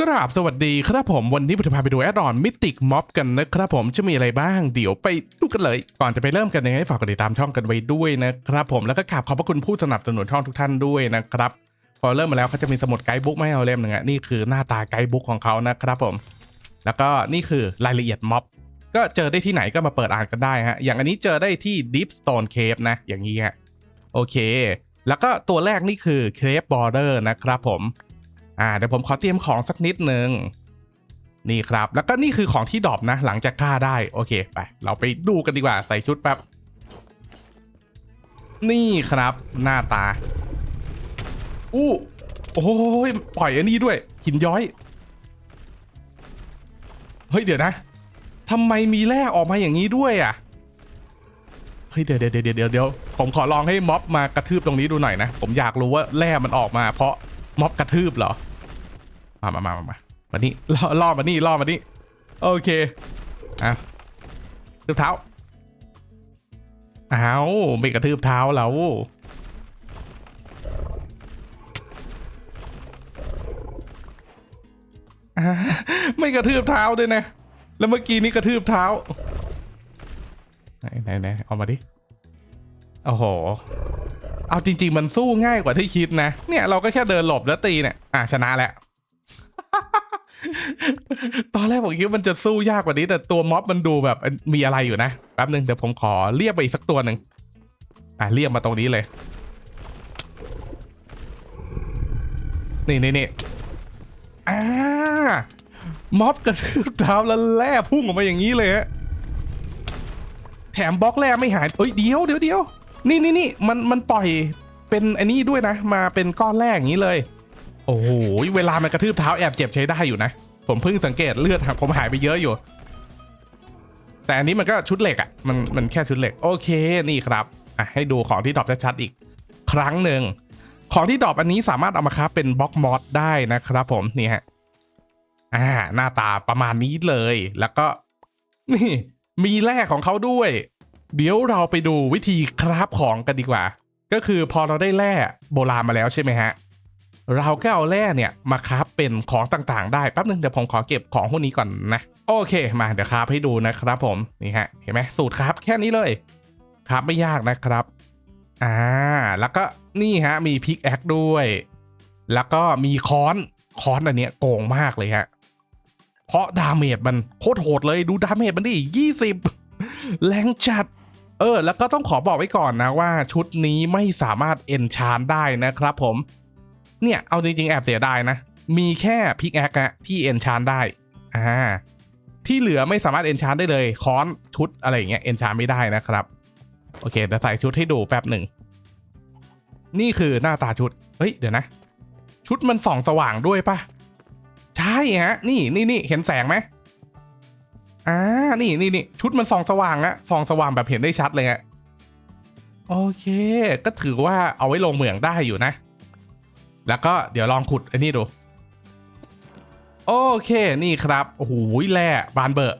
กราบสวัสดีครับผมวันนี้ผมจะพาไปดูแอดออนมิติกม็อบกันนะครับผมจะมีอะไรบ้างเดี๋ยวไปดูกันเลย ก่อนจะไปเริ่มกันยังไงฝากกดติดตามช่องกันไว้ด้วยนะครับผมแล้วก็กราบขอบพระคุณผู้สนับสนุนช่องทุกท่านด้วยนะครับ พอเริ่มมาแล้วเขาจะมีสมุดไกด์บุ๊กมาให้เราเล่มหนึ่งอะนี่คือหน้าตาไกด์บุ๊กของเขานะครับผม แล้วก็นี่คือรายละเอียดม็อบก็เจอได้ที่ไหนก็มาเปิดอ่านกันได้ฮะอย่างอันนี้เจอได้ที่ Deep Stone Cave นะ อย่างนี้ฮะโอเค แล้วก็ตัวแรกนี่คือ Cave Border นะครับผม อ่าเดี๋ยวผมขอเตรียมของสักนิดหนึ่งนี่ครับ แล้วก็นี่คือของที่ดรอปนะ หลังจากฆ่าได้โอเคไป เราไปดูกันดีกว่าใส่ชุดแป๊บนี่ครับหน้าตา อู้โอ้ยปล่อยอันนี้ด้วย หินย้อย เฮ้ยเดี๋ยวนะทำไมมีแร่ออกมาอย่างนี้ด้วยอะเฮ้ยเดี๋ยวเดี๋ยวเดี๋ยวเดี๋ยวเดี๋ยวผมขอลองให้ม็อบมากระทืบตรงนี้ดูหน่อยนะ ผมอยากรู้ว่าแร่มันออกมา เพราะ ม็อบกระทืบเหรอ มามามามามามานี่ล่อล่อมานี่ล่อมานี่โอเคอะทืบเท้าอ้าวไม่กระทืบเท้าแล้วไม่กระทืบเท้าด้วยนะ แล้วเมื่อกี้นี้กระทืบเท้า ไหนไหนไหนเอามาดิ โอ้โห เอาจริง ๆ มันสู้ง่ายกว่าที่คิดนะ เนี่ยเราก็แค่เดินหลบแล้วตีเนี่ย อะชนะแหล้วตอนแรกผมคิดว่ามันจะสู้ยากกว่านี้ แต่ตัวม็อบมันดูแบบมีอะไรอยู่นะ แป๊บหนึ่งเดี๋ยวผมขอเรียกไปอีกสักตัวหนึ่ง อะเรียกมาตรงนี้เลย นี่นี่นี่อ่าม็อบกระทืบเท้าแล้วแล่พุ่งออกมาอย่างนี้เลยฮะ แถมบล็อกแรกไม่หายเอ้ยเดี๋ยวเดี๋ยวเดี๋ยว นี่นี่นี่มันมันปล่อยเป็นอันนี้ด้วยนะ มาเป็นก้อนแรกอย่างนี้เลย โอ้โหเวลามันกระทืบเท้าแอบเจ็บใช้ได้อยู่นะ ผมเพิ่งสังเกตเลือดครับผมหายไปเยอะอยู่ แต่อันนี้มันก็ชุดเหล็กอะ่ะมันมันแค่ชุดเหล็ก โอเคนี่ครับอะให้ดูของที่ดรอปชัดๆอีก ครั้งหนึ่งของที่ดรอปอันนี้สามารถเอามาค้าเป็นบล็อกมอดได้นะครับผมนี่ฮะอ่าหน้าตาประมาณนี้เลยแล้วก็ นี่ มีแร่ของเขาด้วย เดี๋ยวเราไปดูวิธีคราฟของกันดีกว่า ก็คือพอเราได้แร่โบราณมาแล้วใช่ไหมฮะ เราก็เอาแร่เนี่ยมาคราฟเป็นของต่างๆ ได้แป๊บนึงเดี๋ยวผมขอเก็บของพวกนี้ก่อนนะ โอเค มาเดี๋ยวคราฟให้ดูนะครับผมนี่ฮะเห็นไหมสูตรคราฟแค่นี้เลยคราฟไม่ยากนะครับอ่าแล้วก็นี่ฮะมีพิกแอคด้วย แล้วก็มีค้อนค้อนอันเนี้ยโกงมากเลยฮะเพราะดาเมจมันโคตรโหดเลยดูดาเมจมันดิยี่สิบแรงจัด ออ แล้วก็ต้องขอบอกไว้ก่อนนะว่าชุดนี้ไม่สามารถเอนชานได้นะครับผม เนี่ย เอาจริงๆ แอบเสียดายนะ มีแค่พิกแอคอะที่เอนชานได้ อ่า ที่เหลือไม่สามารถเอนชานได้เลย ค้อนชุดอะไรอย่างเงี้ยเอนชานไม่ได้นะครับ โอเคเดี๋ยวใส่ชุดให้ดูแป๊บหนึ่ง นี่คือหน้าตาชุด เฮ้ย เดี๋ยวนะ ชุดมันส่องสว่างด้วยปะใช่ฮะ นี่นี่นี่เห็นแสงไหม อ่า นี่นี่นี่ชุดมันส่องสว่างอะส่องสว่างแบบเห็นได้ชัดเลยอะโอเค ก็ถือว่าเอาไว้ลงเหมืองได้อยู่นะ แล้วก็เดี๋ยวลองขุดไอ้นี่ดู โอเค นี่ครับ โอ้โหแร่บานเบอร์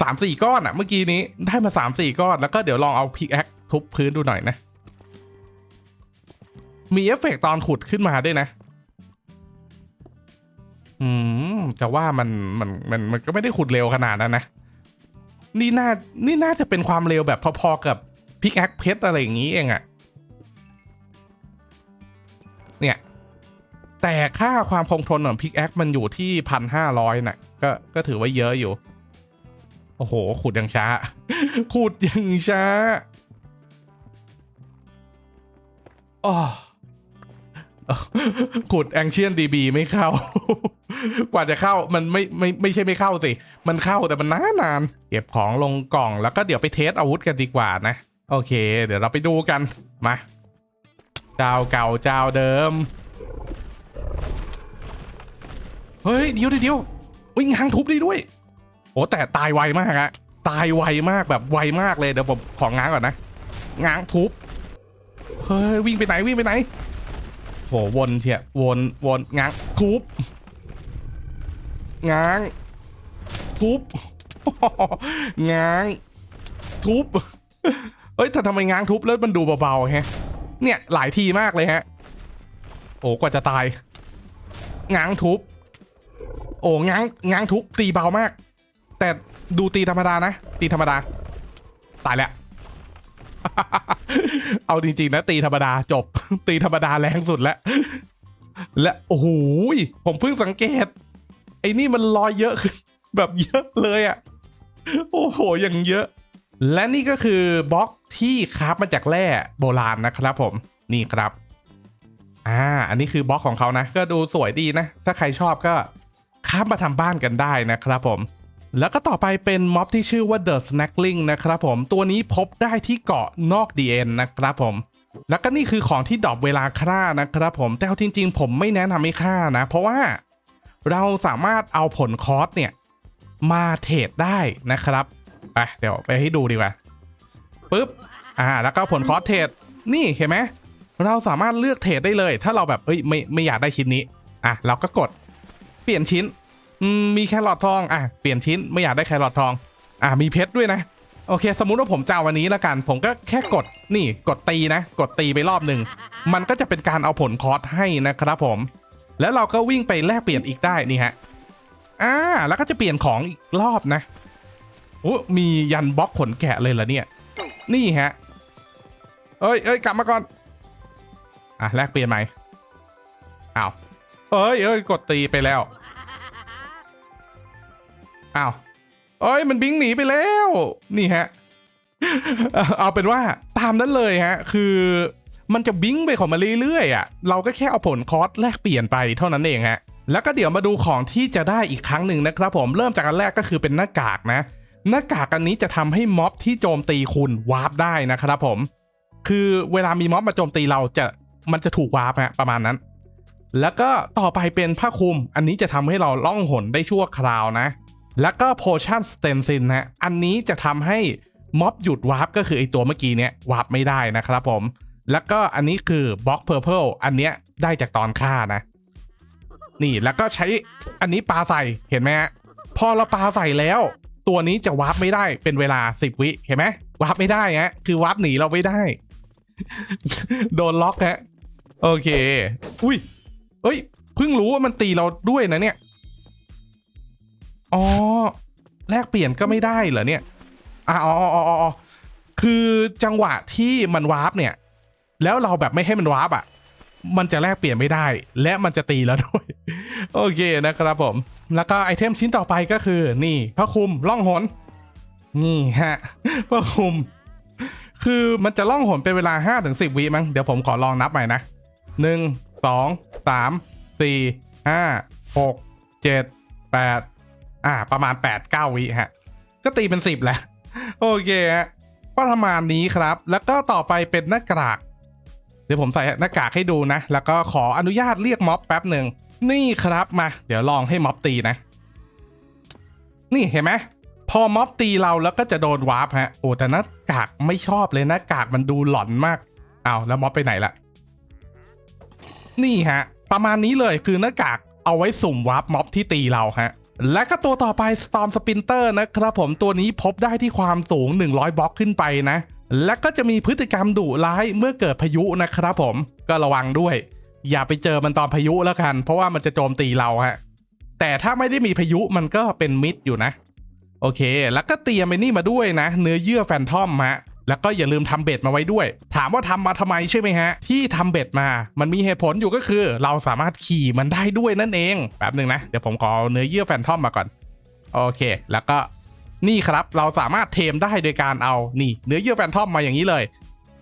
สามสี่ก้อนอะเมื่อกี้นี้ได้มาสามสี่ก้อน แล้วก็เดี๋ยวลองเอาพิกแอคทุบพื้นดูหน่อยนะ มีเอฟเฟกต์ตอนขุดขึ้นมาด้วยนะ อืม แต่ว่ามันมันมันมันก็ไม่ได้ขุดเร็วขนาดนั้นนะ นี่น่านี่น่าจะเป็นความเร็วแบบพอๆกับพิกแอคเพชรอะไรอย่างนี้เองอะเนี่ย แต่ค่าความคงทนของพิกแอคมันอยู่ที่พันห้าร้อยน่ะ ก็ก็ถือว่าเยอะอยู่ โอ้โห ขุดยังช้า ขุดยังช้าอ๋อขุดแองเชียนดีบีไม่เข้า กว่าจะเข้ามันไม่ไม่ไม่ใช่ไม่เข้าสิ มันเข้าแต่มันนานนาน เก็บของลงกล่องแล้วก็เดี๋ยวไปเทสอาวุธกันดีกว่านะ โอเค เดี๋ยวเราไปดูกัน มา เจ้าเก่าเจ้าเดิม เฮ้ยเดี๋ยวเดี๋ยววิ่งหางทุบได้ด้วย โอ้แต่ตายไวมากอะตายไวมากแบบไวมากเลยเดี๋ยวผมของง้างก่อนนะง้างทุบ เฮ้ยวิ่งไปไหนวิ่งไปไหนโหวนเทียวนวนง้างทุบ ง้าง ทุบ ง้าง ทุบเฮ้ยแต่ทำไมง้างทุบแล้วมันดูเบาๆแฮะ เนี่ยหลายทีมากเลยฮะ โอ้กว่าจะตาย ง้างทุบ โอ้ง้างง้างทุกตีเบามาก แต่ดูตีธรรมดานะ ตีธรรมดา ตายแล้ว เอาจริงๆนะตีธรรมดาจบ ตีธรรมดาแรงสุดแล้วและโอ้โหผมเพิ่งสังเกต ไอ้นี่มันลอยเยอะขึ้นแบบเยอะเลยอะ่ะ โอ้โห อย่างเยอะ และนี่ก็คือบล็อกที่คราฟมาจากแร่โบราณนะครับผม นี่ครับ อ่า อันนี้คือบล็อกของเขานะ ก็ดูสวยดีนะ ถ้าใครชอบก็ข้ามมาทำบ้านกันได้นะครับผม แล้วก็ต่อไปเป็นม็อบที่ชื่อว่า The Snackling นะครับผม ตัวนี้พบได้ที่เกาะนอก DN นะครับผมแล้วก็นี่คือของที่ดรอปเวลาฆ่านะครับผม แต่เอาจริงๆ ผมไม่แนะนำให้ฆ่านะ เพราะว่า เราสามารถเอาผลคอร์สเนี่ย มาเทรดได้นะครับไปเดี๋ยวไปให้ดูดีกว่าปึ๊บอ่าแล้วก็ผลคอร์สเทรดนี่เห็นไหมเราสามารถเลือกเทรดได้เลย ถ้าเราแบบเอ้ยไม่ไม่อยากได้ชิ้นนี้อะเราก็กดเปลี่ยนชิ้นมีแครอททองอะเปลี่ยนชิ้นไม่อยากได้แครอททอง อะมีเพชรด้วยนะโอเค สมมุติว่าผมจะเอาวันนี้ละกัน ผมก็แค่กดนี่กดตีนะ กดตีไปรอบหนึ่งมันก็จะเป็นการเอาผลคอร์สให้นะครับผม แล้วเราก็วิ่งไปแลกเปลี่ยนอีกได้นี่ฮะอ่าแล้วก็จะเปลี่ยนของอีกรอบนะโอ้มียันบล็อกขนแกะเลยเหรอเนี่ย นี่ฮะเอ้ยเอ้ยกลับมาก่อน อะแลกเปลี่ยนใหมอ้าวเอ้ยเอ้ยกดตีไปแล้วอ้าวเอ้ยมันบิงหนีไปแล้ว นี่ฮะ เอาเป็นว่าตามนั้นเลยฮะ คือ มันจะบิ้งไปของมาเรื่อยๆอะเราก็แค่เอาผลคอร์สแลกเปลี่ยนไปเท่านั้นเองฮะแล้วก็เดี๋ยวมาดูของที่จะได้อีกครั้งหนึ่งนะครับผมเริ่มจากอันแรกก็คือเป็นหน้ากากนะ หน้ากากอันนี้จะทำให้ม็อบที่โจมตีคุณวาร์ปได้นะครับผม คือเวลามีม็อบมาโจมตีเราจะมันจะถูกวาร์ปฮะประมาณนั้น แล้วก็ต่อไปเป็นผ้าคลุม อันนี้จะทำให้เราล่องหนได้ชั่วคราวนะ แล้วก็โพชั่นสเตนซินฮะอันนี้จะทำให้ม็อบหยุดวาร์ปก็คือไอตัวเมื่อกี้เนี้ยวาร์ปไม่ได้นะครับผม แล้วก็อันนี้คือบล็อกเพอร์เพลอันเนี้ยได้จากตอนฆ่านะ นี่แล้วก็ใช้อันนี้ปลาใส่เห็นไหมฮะพอเราปลาใส่แล้ว ตัวนี้จะวาร์ปไม่ได้เป็นเวลา10วิเห็นไหมวาร์ปไม่ได้ฮะคือวาร์ปหนีเราไม่ได้ โดนล็อกฮะโอเค อุ้ยเอ้ยเพิ่งรู้ว่ามันตีเราด้วยนะเนี่ยอ๋อแลกเปลี่ยนก็ไม่ได้เหรอเนี่ยอ่อออ๋ออ๋ออ๋อคือจังหวะที่มันวาร์ปเนี่ย แล้วเราแบบไม่ให้มันวาร์ปอะ มันจะแลกเปลี่ยนไม่ได้ และมันจะตีเราด้วย โอเคนะครับผม แล้วก็ไอเทมชิ้นต่อไปก็คือ นี่พระคุมล่องหน นี่ฮะพระคุม คือมันจะล่องหนเป็นเวลา5้าถึงสิวิมั้ง เดี๋ยวผมขอลองนับใหม่นะหนึ่งสองสามสี่ห้าหกเจ็ดแปดอ่า ประมาณแปดเก้าวิฮะ ก็ตีเป็นสิบแล้วโอเคฮะประมาณนี้ครับ แล้วก็ต่อไปเป็นหน้ากาก เดี๋ยวผมใส่หน้ากากให้ดูนะ แล้วก็ขออนุญาตเรียกม็อบแป๊บหนึ่ง นี่ครับมา เดี๋ยวลองให้ม็อบตีนะ นี่เห็นไหมพอม็อบตีเราแล้วก็จะโดนวาร์ปฮะ โอ้แต่หน้ากากไม่ชอบเลยหน้ากากมันดูหลอนมาก เอาแล้วม็อบไปไหนละนี่ฮะ ประมาณนี้เลยคือหน้ากากเอาไว้สุ่มวาร์ปม็อบที่ตีเราฮะและก็ตัวต่อไป Storm Sprinter นะครับผมตัวนี้พบได้ที่ความสูง 100บล็อกขึ้นไปนะ และก็จะมีพฤติกรรมดุร้ายเมื่อเกิดพายุนะครับผมก็ระวังด้วย อย่าไปเจอมันตอนพายุแล้วกัน เพราะว่ามันจะโจมตีเราฮะแต่ถ้าไม่ได้มีพายุมันก็เป็นมิดอยู่นะ โอเค แล้วก็เตรียมไอ้นี่มาด้วยนะ เนื้อเยื่อแฟนทอมฮะแล้วก็อย่าลืมทำเบ็ดมาไว้ด้วย ถามว่าทำมาทำไมใช่ไหมฮะ ที่ทำเบ็ดมา มันมีเหตุผลอยู่ก็คือ เราสามารถขี่มันได้ด้วยนั่นเองแป๊บหนึ่งนะ เดี๋ยวผมขอเอาเนื้อเยื่อแฟนทอมมาก่อน โอเค แล้วก็ นี่ครับเราสามารถเทมได้โดยการเอานี่เนื้อเยื่อแฟนทอมมาอย่างนี้เลย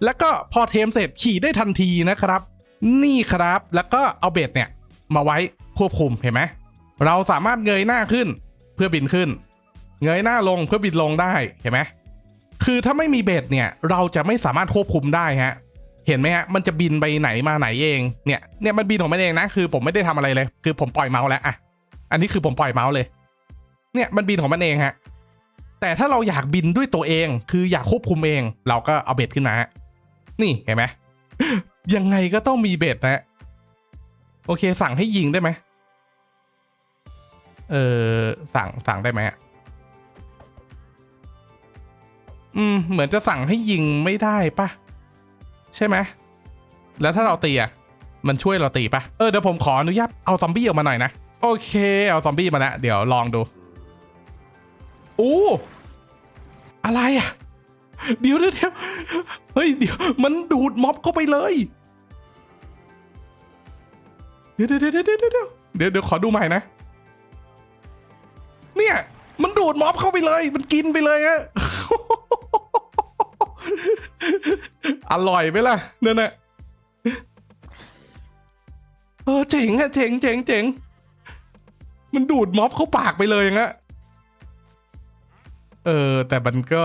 แล้วก็พอเทมเสร็จขี่ได้ทันทีนะครับ นี่ครับแล้วก็เอาเบ็ดเนี่ยมาไว้ควบคุมเห็นไหมเราสามารถเงยหน้าขึ้นเพื่อบินขึ้น เงยหน้าลงเพื่อบินลงได้เห็นไหมคือถ้าไม่มีเบ็ดเนี่ยเราจะไม่สามารถควบคุมได้ฮะเห็นไหมฮะมันจะบินไปไหนมาไหนเองเนี่ยเนี่ยมันบินของมันเองนะคือผมไม่ได้ทำอะไรเลย คือผมปล่อยเมาส์แล้วอะอันนี้คือผมปล่อยเมาส์เลย เนี่ยมันบินของมันเองฮะ แต่ถ้าเราอยากบินด้วยตัวเอง คืออยากควบคุมเอง เราก็เอาเบ็ดขึ้นมา นี่เห็นไหมยังไงก็ต้องมีเบ็ดนะโอเค สั่งให้ยิงได้ไหมเออสั่งสั่งได้ไหมอืม เหมือนจะสั่งให้ยิงไม่ได้ปะใช่ไหมแล้วถ้าเราตีอะมันช่วยเราตีปะเออเดี๋ยวผมขออนุญาตเอาซอมบี้ออกมาหน่อยนะ โอเค เอาซอมบี้มาแล้วเดี๋ยวลองดู โอ้อะไรอะ เดี๋ยวเดี๋ยวเฮ้ยเดี๋ยวมันดูดม็อบเข้าไปเลย เดี๋ยวเดี๋ยวเดี๋ยวเดี๋ยวเดี๋ยวเดี๋ยวขอดูใหม่นะ เนี่ย มันดูดม็อบเข้าไปเลย มันกินไปเลยอะอร่อยไหมล่ะนั่นี่ยเออเจ๋งอะเจ๋งเจ๋งเจ๋งมันดูดม็อบเข้าปากไปเลยอย่างเงี้ย เออ แต่มันก็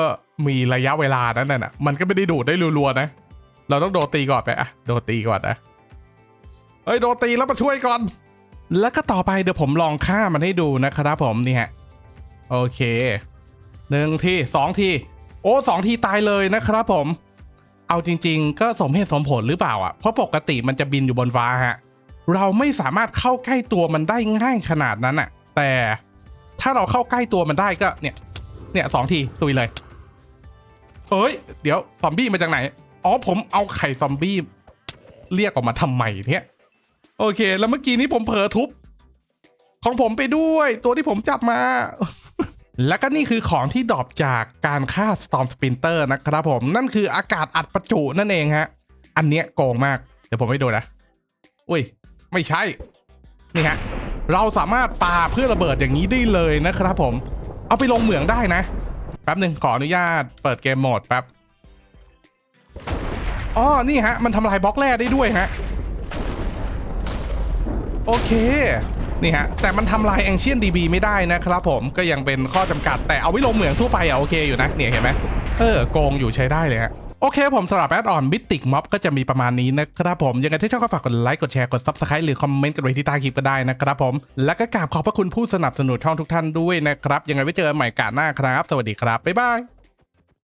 มีระยะเวลานั้นน่ะ มันก็ไม่ได้ดูดได้รัวๆนะ เราต้องโดนตีก่อนไปอะโดนตีก่อนนะเฮ้ยโดนตีแล้วมาช่วยก่อน แล้วก็ต่อไปเดี๋ยวผมลองฆ่ามันให้ดูนะครับผมนี่ฮะ โอเคหนึ่งทีสองที โอ้สองทีตายเลยนะครับผม เอาจริง ๆ ก็สมเหตุสมผลหรือเปล่าอะ เพราะปกติมันจะบินอยู่บนฟ้าฮะ เราไม่สามารถเข้าใกล้ตัวมันได้ง่ายขนาดนั้นอะ แต่ถ้าเราเข้าใกล้ตัวมันได้ก็เนี่ย เนี่ยสองทีตุยเลยเฮ้ย เดี๋ยวซอมบี้มาจากไหน อ๋อผมเอาไข่ซอมบี้เรียกออกมาทำไมเนี่ย โอเค แล้วเมื่อกี้นี้ผมเผลอทุบ ของผมไปด้วย ตัวที่ผมจับมา แล้วก็นี่คือของที่ดรอปจากการฆ่า Storm Sprinter นะครับผม นั่นคืออากาศอัดประจุนั่นเองฮะ อันเนี้ยโกงมาก เดี๋ยวผมให้ดูนะ อุ้ย ไม่ใช่ นี่ฮะ เราสามารถปาเพื่อระเบิดอย่างนี้ได้เลยนะครับผม เอาไปลงเหมืองได้นะ แป๊บหนึ่งขออนุญาตเปิดเกมโหมดแป๊บอ๋อนี่ฮะ มันทำลายบล็อกแร่ได้ด้วยฮะ โอเค นี่ฮะ แต่มันทำลายแองเชียนดีบีไม่ได้นะครับผมก็ยังเป็นข้อจำกัดแต่เอาไว้ลงเหมืองทั่วไปอะโอเคอยู่นะเนี่ยเห็นไหมเออโกงอยู่ใช้ได้เลยฮะ โอเคผมสำหรับแอดออนมิติกม็อบก็จะมีประมาณนี้นะครับผมยังไงถ้าชอบก็ฝากกดไลค์กดแชร์กดซับสไครต์หรือคอมเมนต์กันไว้ที่ใต้คลิปก็ได้นะครับผมแล้วก็กราบขอบพระคุณผู้สนับสนุนช่องทุกท่านด้วยนะครับยังไงไว้เจอกันใหม่กาหน้าครับ สวัสดีครับบ๊ายบาย